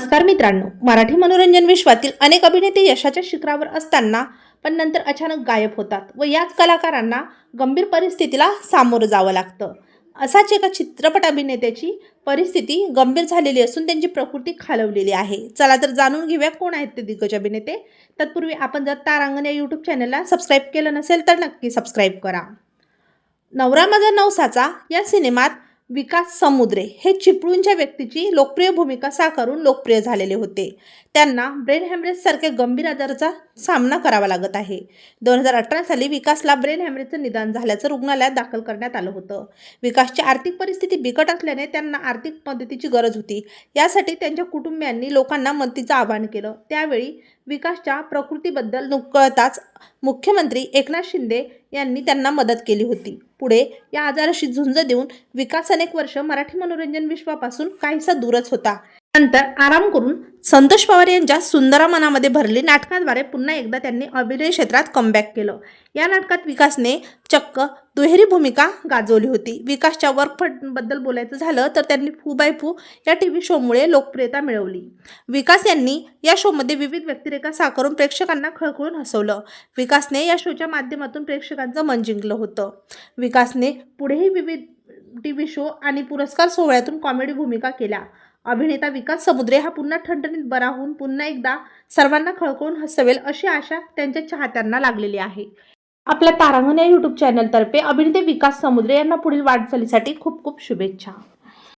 नमस्कार मित्रांनो मराठी मनोरंजन विश्वातील अनेक अभिनेते यशाच्या शिखरावर असताना पण नंतर अचानक गायब होतात व याच कलाकारांना गंभीर परिस्थितीला सामोरं जावं लागतं. असाच एका चित्रपट अभिनेत्याची परिस्थिती गंभीर झालेली असून त्यांची प्रकृती खालवलेली आहे. चला तर जाणून घेऊया कोण आहेत ते दिग्गज अभिनेते. तत्पूर्वी आपण जर तारांगण या यूट्यूब चॅनलला सबस्क्राईब केलं नसेल तर नक्की सबस्क्राईब करा. नवरा माझा नवसाचा या सिनेमात विकास समुद्रे हे चिपळूणच्या व्यक्तीची लोकप्रिय भूमिका साकारून लोकप्रिय झालेले होते. त्यांना ब्रेन हॅमरेजसारख्या गंभीर आजाराचा सामना करावा लागत आहे. दोन हजार अठरा साली विकासला ब्रेन हॅमरेजचं निदान झाल्याचं रुग्णालयात दाखल करण्यात आलं होतं. विकासची आर्थिक परिस्थिती बिकट असल्याने त्यांना आर्थिक मदतीची गरज होती. यासाठी त्यांच्या कुटुंबियांनी लोकांना मदतीचं आवाहन केलं. त्यावेळी विकासच्या प्रकृतीबद्दल नुकळताच मुख्यमंत्री एकनाथ शिंदे यांनी त्यांना मदत केली होती. पुढे या आजाराशी झुंज देऊन विकास अनेक वर्ष मराठी मनोरंजन विश्वापासून काहीसा दूरच होता. नंतर आराम करून संतोष पवार यांच्या सुंदरा मनामध्ये भरली नाटकाद्वारे पुन्हा एकदा त्यांनी अभिनय क्षेत्रात कमबॅक केलं. या नाटकात विकासने चक्क दुहेरी भूमिका गाजवली होती. विकासच्या वर्कफटबद्दल बोलायचं झालं तर त्यांनी फू बाय फू या टी व्ही शोमुळे लोकप्रियता मिळवली. विकास यांनी या शोमध्ये विविध व्यक्तिरेखा साकारून प्रेक्षकांना खळखळून हसवलं. विकासने या शोच्या माध्यमातून प्रेक्षकांचं मन जिंकलं होतं. विकासने पुढेही विविध टी व्ही शो आणि पुरस्कार सोहळ्यातून कॉमेडी भूमिका केल्या. अभिनेता विकास समुद्रे हा पुन्हा ठणठणीत बरा होऊन पुन्हा एकदा सर्वांना खळखळून हसवेल अशी आशा त्यांच्या चाहत्यांना लागलेली आहे. आपल्या तारांगण या यूट्यूब चॅनलतर्फे अभिनेते विकास समुद्रे यांना पुढील वाटचालीसाठी खूप खूप शुभेच्छा.